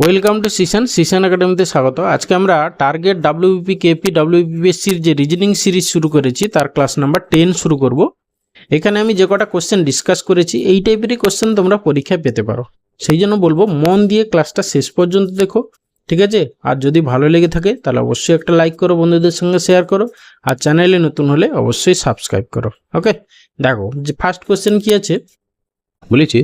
Welcome to সিশন সিশন একাডেমিতে স্বাগত। আজকে আমরা টার্গেট ডাব্লিউপি কেপি ডাব্লিউপিএসসির যে রিজনিং সিরিজ শুরু করেছি, তার ক্লাস নাম্বার টেন শুরু করব। এখানে আমি যে কটা কোশ্চেন ডিসকাস করেছি, এই টাইপেরই কোশ্চেন তোমরা পরীক্ষায় পেতে পারো। সেই জন্য বলব, মন দিয়ে ক্লাসটা শেষ পর্যন্ত দেখো, ঠিক আছে? আর যদি ভালো লেগে থাকে, তাহলে অবশ্যই একটা লাইক করো, বন্ধুদের সঙ্গে শেয়ার করো, আর চ্যানেলে নতুন হলে অবশ্যই সাবস্ক্রাইব করো ওকে দেখো, যে ফার্স্ট কোশ্চেন কি আছে? বলেছি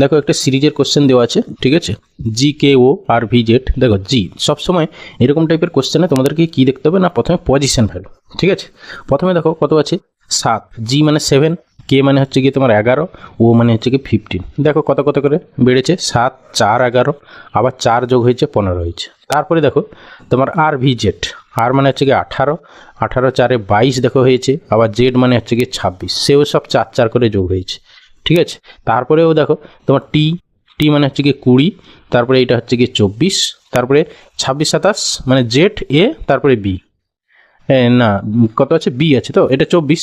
দেখো, একটা সিরিজের কোশ্চেন দেওয়া আছে, ঠিক আছে? জি কে ও আর ভি জেড দেখো জি সবসময় এরকম টাইপের কোশ্চেনে তোমাদেরকে কি দেখতে হবে? না, প্রথমে পজিশন ভ্যালু ঠিক আছে? প্রথমে দেখো, কত আছে? সাত। জি মানে সেভেন কে মানে হচ্ছে গিয়ে তোমার এগারো ও মানে হচ্ছে কি ফিফটিন দেখো, কত কত করে বেড়েছে? সাত, চার, এগারো, আবার চার যোগ হয়েছে, পনেরো হয়েছে। তারপরে দেখো, তোমার আর ভি জেড আর মানে হচ্ছে গিয়ে আঠারো আঠারো, চারে বাইশ দেখো হয়েছে, আবার জেড মানে হচ্ছে গিয়ে ছাব্বিশ। সেও সব চার চার করে যোগ হয়েছে। ঠিক আছে? তারপরেও দেখো, তোমার টি টি মানে হচ্ছে গিয়ে কুড়ি, তারপরে এটা হচ্ছে গিয়ে চব্বিশ, তারপরে ছাব্বিশ সাতাশ মানে জেড এ তারপরে বি না, কত আছে? বি আছে তো? এটা চব্বিশ,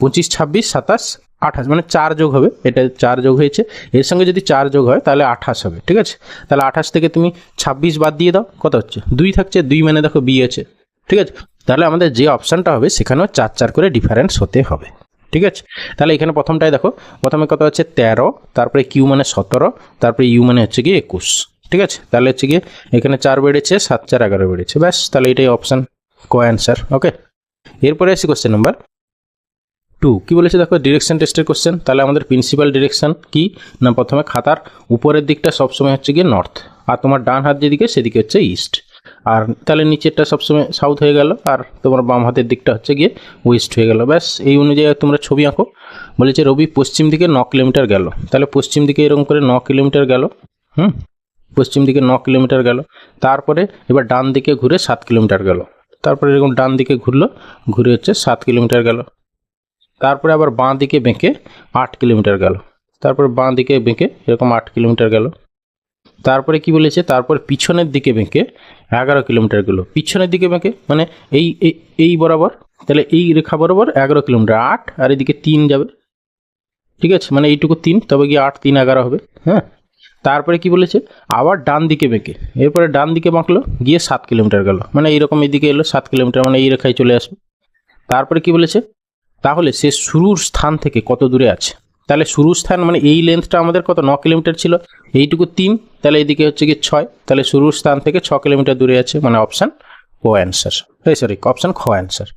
পঁচিশ, ছাব্বিশ, সাতাশ, আঠাশ মানে চার যোগ হবে। এটা চার যোগ হয়েছে। এর সঙ্গে যদি চার যোগ হয়, তাহলে আঠাশ হবে, ঠিক আছে? তাহলে আঠাশ থেকে তুমি ছাব্বিশ বাদ দিয়ে দাও, কত হচ্ছে? দুই থাকছে, দুই মানে দেখো বি আছে, ঠিক আছে? তাহলে আমাদের যে অপশানটা হবে, সেখানেও চার চার করে ডিফারেন্স হতে হবে। ঠিক আছে? তাহলে এখানে প্রথমটাই দেখো, প্রথমে কত হচ্ছে তেরো, তারপরে কিউ মানে সতেরো, তারপরে ইউ মানে হচ্ছে গিয়ে একুশ, ঠিক আছে? তাহলে হচ্ছে গিয়ে এখানে চার বেড়েছে, সাত, চার, এগারো বেড়েছে, ব্যাস, তাহলে এটাই অপশান কো অ্যান্সার ওকে এরপরে আসি কোশ্চেন নাম্বার টু কী বলেছে দেখো? ডিরেকশন টেস্টের কোশ্চেন তাহলে আমাদের প্রিন্সিপাল ডিরেকশন কি? না, প্রথমে খাতার উপরের দিকটা সবসময় হচ্ছে গিয়ে নর্থ আর তোমার ডান হাত যেদিকে, সেদিকে হচ্ছে ইস্ট আর তাহলে নিচেরটা সবসময় সাউথ হয়ে গেল, আর তোমার বাম হাতের দিকটা হচ্ছে গিয়ে ওয়েস্ট হয়ে গেল। ব্যাস, এই অনুযায়ী তোমরা ছবি আঁকো। বলেছে, রবি, পশ্চিম দিকে ন কিলোমিটার গেল। তাহলে পশ্চিম দিকে এরকম করে ন কিলোমিটার গেল, হুম? পশ্চিম দিকে ন কিলোমিটার গেল। তারপরে এবার ডান দিকে ঘুরে সাত কিলোমিটার গেল। তারপরে এরকম ডান দিকে ঘুরলো, ঘুরে হচ্ছে সাত কিলোমিটার গেল। তারপরে আবার বাঁ দিকে বেঁকে আট কিলোমিটার গেল। তারপরে বাঁ দিকে বেঁকে এরকম আট কিলোমিটার গেল। তারপরে কি বলেছে? তারপর পিছনের দিকে বেঁকে এগারো কিলোমিটার গেল। পিছনের দিকে বেঁকে মানে এই, এই- বরাবর, তাহলে এই রেখা বরাবর এগারো কিলোমিটার। আট আর এদিকে তিন যাবে। ঠিক আছে? মানে এইটুকু তিন, তবে গিয়ে আট, তিন, এগারো হবে। হ্যাঁ? তারপরে কি বলেছে? আবার ডান দিকে বেঁকে। এরপরে ডান দিকে বাঁকলো, গিয়ে সাত কিলোমিটার গেল। মানে এইরকম এদিকে এলো, সাত কিলোমিটার মানে এই রেখায় চলে আসবে তারপরে কি বলেছে? তাহলে সে শুরুর স্থান থেকে কত দূরে আছে? তাহলে শুরুর স্থান মানে এই লেন্থটা আমাদের কত? ন কিলোমিটার ছিল। এইটুকু তিন, তাহলে এইদিকে হচ্ছে কি ছয়। তাহলে শুরুর স্থান থেকে ছ কিলোমিটার দূরে আছে মানে অপশান ও অ্যান্সার এই সরি অপশান খ অ্যান্সার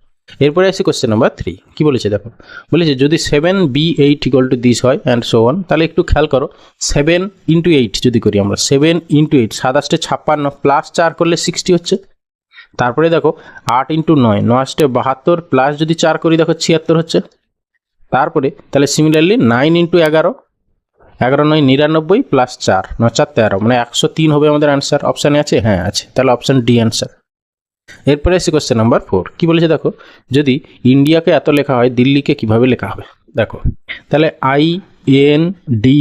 এরপরে আসি কোশ্চেন নাম্বার থ্রি কি বলেছে দেখো? বলেছে, যদি seven B eight equal to this হয় অ্যান্ড সো ওয়ান তাহলে একটু খেয়াল করো। সেভেন ইন্টু এইট যদি করি আমরা সেভেন ইন্টু এইট সাতাশটে ছাপ্পান্ন প্লাস চার করলে সিক্সটি হচ্ছে। তারপরে দেখো, আট ইন্টু নয় নয়ষ্টে বাহাত্তর প্লাস যদি চার করি, দেখো ছিয়াত্তর হচ্ছে। তারপরে তাহলে সিমিলারলি নাইন ইন্টু এগারো এগারো নয় নিরানব্বই প্লাস চার নয় চার তেরো মানে একশো তিন হবে আমাদের অ্যান্সার অপশানে আছে? হ্যাঁ আছে। তাহলে অপশান ডি অ্যান্সার এরপরে আসি কোশ্চেন নাম্বার ফোর কী বলেছে দেখো? যদি ইন্ডিয়াকে এত লেখা হয়, দিল্লিকে কীভাবে লেখা হবে? দেখো, তাহলে I N D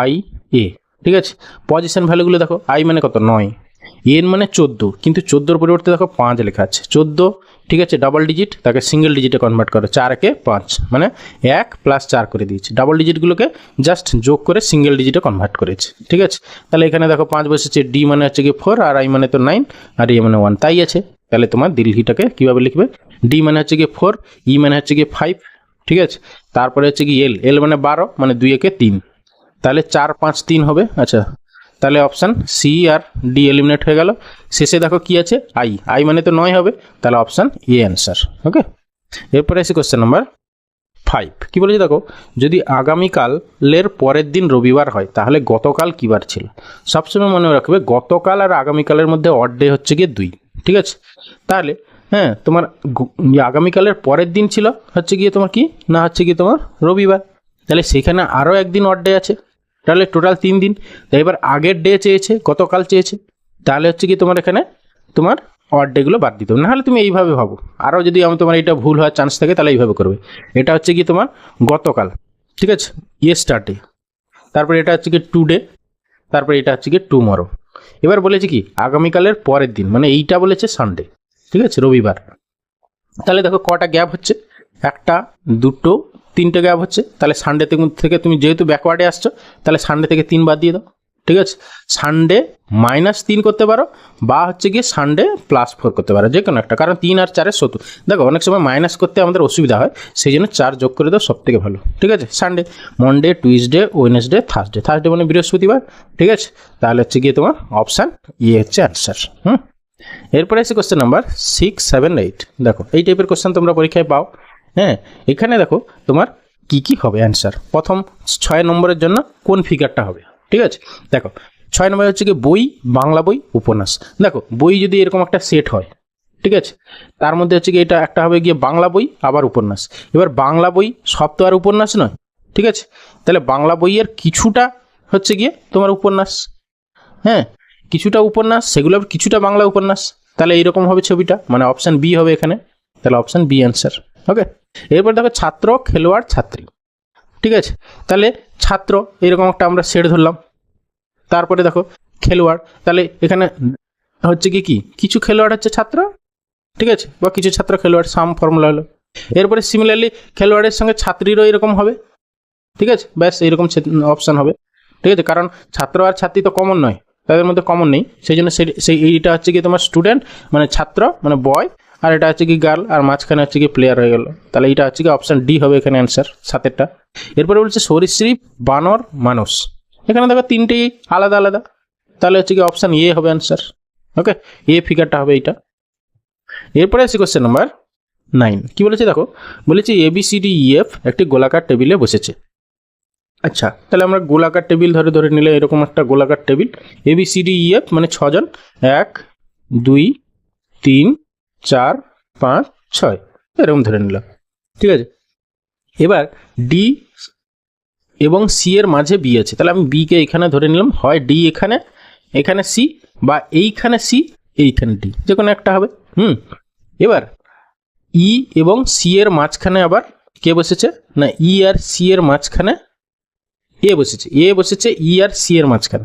I A ঠিক আছে? পজিশন ভ্যালুগুলো দেখো আই মানে কত? নয়। এন মানে চোদ্দ, কিন্তু চোদ্দোর পরিবর্তে দেখো পাঁচ লেখা আছে। চোদ্দ, ঠিক আছে ডাবল ডিজিট তাকে সিঙ্গেল ডিজিটে কনভার্ট করো, চার একে পাঁচ মানে এক প্লাস চার করে দিয়েছে। ডাবল ডিজিটগুলোকে জাস্ট যোগ করে সিঙ্গেল ডিজিটে কনভার্ট করেছে, ঠিক আছে? তাহলে এখানে দেখো পাঁচ বসেছে ডি মানে হচ্ছে গিয়ে ফোর আর আই মানে তো নাইন আর এ মানে ওয়ান তাই আছে। তাহলে তোমার দিল্লিটাকে কীভাবে লিখবে? ডি মানে হচ্ছে গিয়ে ফোর ই মানে হচ্ছে গিয়ে ফাইভ ঠিক আছে? তারপরে হচ্ছে কি এল এল মানে বারো মানে দুই একে তিন। তাহলে চার, পাঁচ, তিন হবে আচ্ছা। তাহলে অপশান সি আর ডি এলিমিনেট হয়ে গেল। শেষে দেখো কি আছে? আই আই মানে তো নয় হবে। তাহলে অপশান এ অ্যান্সার ওকে এরপরে এসে কোশ্চেন নাম্বার ফাইভ কী বলেছে দেখো? যদি আগামীকালের পরের দিন রবিবার হয়, তাহলে গতকাল কী বার ছিল? সবসময় মনে রাখবে, গতকাল আর আগামীকালের মধ্যে অড ডে হচ্ছে গিয়ে দুই, ঠিক আছে? তাহলে হ্যাঁ তোমার ইয়ে আগামীকালের পরের দিন ছিল, হচ্ছে গিয়ে তোমার কি? না, হচ্ছে গিয়ে তোমার রবিবার। তাহলে সেখানে আরও একদিন অড ডে আছে। তাহলে টোটাল তিন দিন। তো এবার আগের ডে চেয়েছে, গতকাল চেয়েছে। তাহলে হচ্ছে কি তোমার এখানে তোমার অড ডেগুলো বাদ দিতে হবে। নাহলে তুমি এইভাবে ভাবো। আরও যদি আমি তোমার এটা ভুল হওয়ার চান্স থাকে, তাহলে এইভাবে করবে। এটা হচ্ছে কি তোমার গতকাল। ঠিক আছে? ইয়ে স্টার্টে তারপরে এটা হচ্ছে কি টু ডে তারপরে এটা হচ্ছে কি টুমরো এবার বলেছে কি, আগামীকালের পরের দিন মানে এইটা বলেছে সানডে ঠিক আছে? রবিবার। তাহলে দেখো কটা গ্যাপ হচ্ছে। একটা, দুটো তিনটে গ্যাপ হচ্ছে, তাহলে সানডে থেকে তুমি যেহেতু ব্যাকওয়ার্ডে আসছো, তাহলে সানডে থেকে তিন বাদ দিয়ে দাও, ঠিক আছে? সানডে মাইনাস তিন করতে পারো, বা হচ্ছে গিয়ে সানডে প্লাস ফোর করতে পারো যে কোনো একটা, কারণ তিন আর চারের সত্তর। দেখো, অনেক সময় মাইনাস করতে আমাদের অসুবিধা হয়, সেই জন্য চার যোগ করে দাও সব থেকে ভালো, ঠিক আছে? Sunday Monday Tuesday Wednesday Thursday Thursday মানে বৃহস্পতিবার, ঠিক আছে? তাহলে হচ্ছে গিয়ে তোমার অপশান ইয়ে হচ্ছে অ্যান্সার হুম? এরপরে আছে question number six seven eight দেখো, এই টাইপের কোশ্চেন তোমরা পরীক্ষায় পাও। হ্যাঁ এখানে দেখো তোমার কি কি হবে অ্যান্সার প্রথম ছয় নম্বরের জন্য কোন ফিগারটা হবে? ঠিক আছে? দেখো, ছয় নম্বর হচ্ছে কি বই, বাংলা বই, উপন্যাস। দেখো, বই যদি এরকম একটা সেট হয়, ঠিক আছে? তার মধ্যে হচ্ছে কি এটা একটা হবে গিয়ে বাংলা বই, আবার উপন্যাস। এবার বাংলা বই সব তো আর উপন্যাস নয়, ঠিক আছে? তাহলে বাংলা বইয়ের কিছুটা হচ্ছে গিয়ে তোমার উপন্যাস। হ্যাঁ কিছুটা উপন্যাস, সেগুলো কিছুটা বাংলা উপন্যাস। তাহলে এইরকম হবে ছবিটা মানে অপশান বি হবে এখানে। তাহলে অপশান বি অ্যান্সার ওকে এরপর দেখো ছাত্র, খেলোয়াড়, ছাত্রী। ঠিক আছে? তাহলে ছাত্র, এরকম একটা আমরা সেট ধরলাম। তারপরে দেখো, খেলোয়াড়। তাহলে এখানে হচ্ছে কি কি? কিছু খেলোয়াড় হচ্ছে ছাত্র। ঠিক আছে? বা কিছু ছাত্র, খেলোয়াড় সাম ফর্মুলা হলো। এরপরে সিমিলারলি খেলোয়াড়ের সঙ্গে ছাত্রীরও এরকম হবে। ঠিক আছে? ব্যাস, এরকম অপশান হবে। ঠিক আছে? কারণ ছাত্র আর ছাত্রী তো কমন নয়। তাদের মধ্যে কমন নেই। সেই জন্য সেই এইটা হচ্ছে কি তোমার স্টুডেন্ট মানে ছাত্র মানে বয় আর এটা হচ্ছে কি গার্ল আর মাঝখানে হচ্ছে কি প্লেয়ার হয়ে গেল। তাহলে এটা হচ্ছে কি অপশান ডি হবে এখানে অ্যান্সার সাতেরটা। এরপরে বলছে সরীসৃপ বানর মানুষ। এখানে দেখো তিনটেই আলাদা আলাদা। তাহলে হচ্ছে কি অপশান এ হবে অ্যান্সার ওকে এ ফিগারটা হবে এইটা। এরপরে আসি কোশ্চেন নাম্বার নাইন কি বলেছে দেখো? বলেছে এবিসিডি ইএফ E, একটি গোলাকার টেবিলে বসেছে। আচ্ছা তাহলে আমরা গোলাকার টেবিল ধরে ধরে নিলে এরকম একটা গোলাকার টেবিল। এবিসিডি ইএফ মানে ছজন। এক দুই তিন চার, পাঁচ, ছয়। এরকম ধরে নিলাম। ঠিক আছে? এবার ডি এবং সি এর মাঝে বি আছে। তাহলে আমি বিকে এখানে ধরে নিলাম। হয় ডি এখানে এখানে সি বা এইখানে সি এইখানে ডি যে কোনো একটা হবে। হুম? এবার ই এবং সি এর মাঝখানে আবার কে বসেছে? না ই আর সি এর মাঝখানে এ বসেছে। এ বসেছে ই আর সি এর মাঝখানে।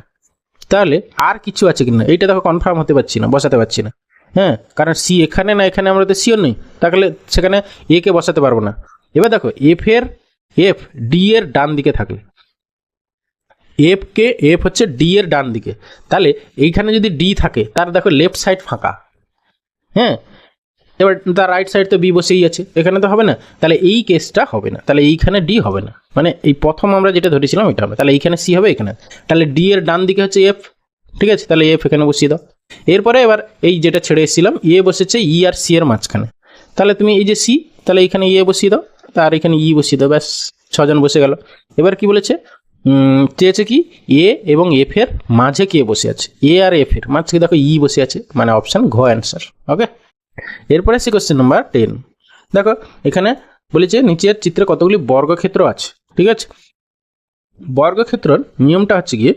তাহলে আর কিছু আছে কিনা? এইটা দেখো কনফার্ম হতে পারছি না, বসাতে পারছি না। হ্যাঁ কারণ সি এখানে না এখানে আমরা তো সিওর নেই। তাহলে সেখানে এ কে বসাতে পারব না। এবার দেখো এফ এর এফ ডি এর ডান দিকে থাকলে। এফ কে এফ হচ্ছে ডি এর ডান দিকে। তাহলে এইখানে যদি ডি থাকে, তার দেখো লেফট সাইড ফাঁকা। হ্যাঁ এবার তার রাইট সাইড তো বি বসেই আছে। এখানে তো হবে না। তাহলে এই কেসটা হবে না। তাহলে এইখানে ডি হবে না। মানে এই প্রথম আমরা যেটা ধরেছিলাম, এটা হবে। তাহলে এইখানে সি হবে, এখানে। তাহলে ডি এর ডান দিকে হচ্ছে এফ ঠিক আছে? তাহলে এফ এখানে বসিয়ে দাও। এরপরে এবার এই যেটা ছেড়ে এসেছিলাম, এ বসেছে ই আর সি এর মাঝখানে। তাহলে তুমি এই যে সি তাহলে এইখানে এ বসিয়ে দাও তার এখানে ই বসিয়ে দাও, ব্যাস, ছজন বসে গেল। এবার কি বলেছে? চেয়েছে কি? এ এবং এফ এর মাঝে কে বসে আছে? এ আর এফ এর মাঝে দেখো ই বসে আছে মানে অপশান ঘ অ্যান্সার ওকে এরপরে সে কোশ্চেন নাম্বার টেন দেখো, এখানে বলেছে নিচের চিত্রে কতগুলি বর্গক্ষেত্র আছে, ঠিক আছে? বর্গক্ষেত্রর নিয়মটা হচ্ছে গিয়ে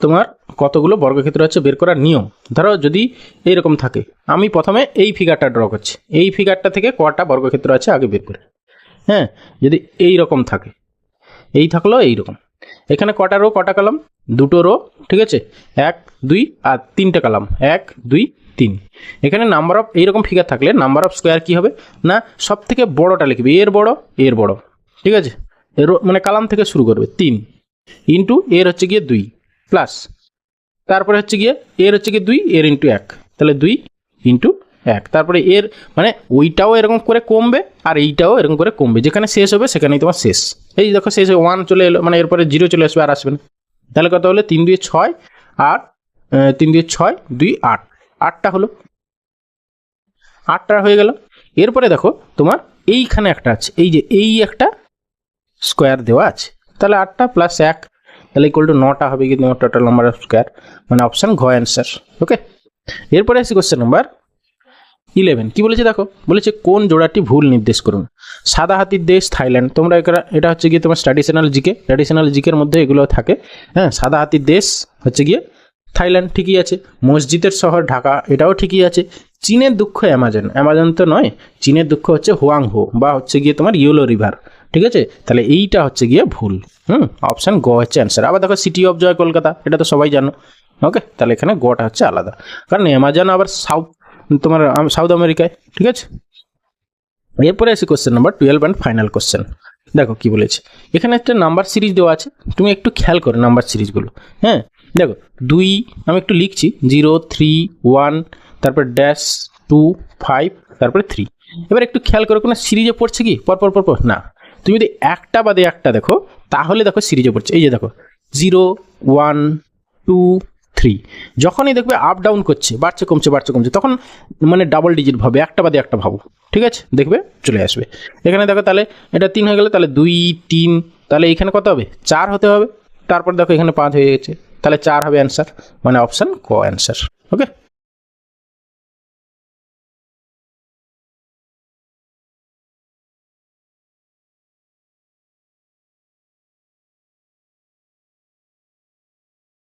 তোমার কতগুলো বর্গক্ষেত্র আছে বের করার নিয়ম? ধরো যদি এইরকম থাকে, আমি প্রথমে এই ফিগারটা ড্র করছি। এই ফিগারটা থেকে কটা বর্গক্ষেত্র আছে আগে বের করে। হ্যাঁ যদি এই রকম থাকে, এই থাকল এই রকম এখানে কটা রো কটা কলাম দুটো রো ঠিক আছে? এক, দুই আর তিনটে কলাম এক, দুই, তিন। এখানে নাম্বার অফ এইরকম ফিগার থাকলে নাম্বার অফ স্কোয়ার কি হবে? না সব থেকে বড়টা লিখবে, এর বড় এর বড়। ঠিক আছে? এর মানে কালাম থেকে শুরু করবে, তিন। ইন্টু এর হচ্ছে গিয়ে দুই। প্লাস তারপরে হচ্ছে গিয়ে এর হচ্ছে গিয়ে দুই, এর ইন্টু এক। তাহলে দুই ইন্টু এক। তারপরে এর মানে ওইটাও এরকম করে কমবে আর এইটাও এরকম করে কমবে। যেখানে শেষ হবে সেখানেই তোমার শেষ। এই দেখো শেষ ওয়ান চলে এলো মানে এরপরে জিরো চলে আসবে আর আসবে না। তাহলে কত হলো? তিন দুই ছয় আর তিন দুই ছয়, দুই আট। আটটা হলো। আটটা হয়ে গেল। এরপরে দেখো তোমার এইখানে একটা আছে। এই যে এই একটা স্কোয়ার দেওয়া আছে। তাহলে আটটা প্লাস এক তাহলে ইকুয়াল টু নটা হবে কিন্তু টোটাল নাম্বার অফ স্কোয়ার মানে অপশান ঘ অ্যান্সার ওকে এরপরে আসি কোশ্চেন নাম্বার ইলেভেন কি বলেছে দেখো? বলেছে কোন জোড়াটি ভুল নির্দেশ করুন? সাদা হাতির দেশ থাইল্যান্ড। তোমরা এটা হচ্ছে গিয়ে তোমার ট্র্যাডিশনাল জিকে ট্র্যাডিশনাল জিকের মধ্যে এগুলো থাকে। হ্যাঁ সাদা হাতির দেশ হচ্ছে গিয়ে থাইল্যান্ড ঠিকই আছে। মসজিদের শহর ঢাকা, এটাও ঠিকই আছে। চীনের দুঃখ অ্যামাজন। অ্যামাজন তো নয়, চীনের দুঃখ হচ্ছে হোয়াংহো বা হচ্ছে গিয়ে তোমার ইয়েলো রিভার। ঠিক আছে তাহলে এইটা হচ্ছে গিয়ে ভুল। হুম অপশান গ হচ্ছে অ্যান্সার আবার দেখো সিটি অফ জয় কলকাতা, এটা তো সবাই জানো। ওকে তাহলে এখানে গটা হচ্ছে আলাদা। কারণ অ্যামাজন আবার সাউথ তোমার সাউথ আমেরিকায় ঠিক আছে এরপরে আসি question number twelve and final question দেখো কি বলেছে। এখানে একটা নাম্বার সিরিজ দেওয়া আছে, তুমি একটু খেয়াল করো নাম্বার সিরিজগুলো হ্যাঁ দেখো, দুই, আমি একটু লিখছি জিরো থ্রি ওয়ান তারপর ড্যাশ টু ফাইভ তারপরে থ্রি এবার একটু খেয়াল করো, কোনো সিরিজে পড়ছে কি? পরপর পর পর পর, না। তুমি যদি একটা বাদে একটা দেখো, তাহলে দেখো সিরিজে পড়ছে। এই যে দেখো, জিরো, ওয়ান, টু, থ্রি। যখনই দেখবে আপ ডাউন করছে, বাড়ছে, কমছে বাড়ছে, কমছে, তখন মানে ডাবল ডিজিট ভাবে, একটা বাদে একটা ভাবো। ঠিক আছে? দেখবে, চলে আসবে। এখানে দেখো তাহলে এটা তিন হয়ে গেলে, তাহলে দুই, তিন, তাহলে এখানে কত হবে? চার হতে হবে। তারপর দেখো এখানে পাঁচ হয়ে গেছে। তাহলে চার হবে অ্যান্সার মানে অপশান ক অ্যান্সার ওকে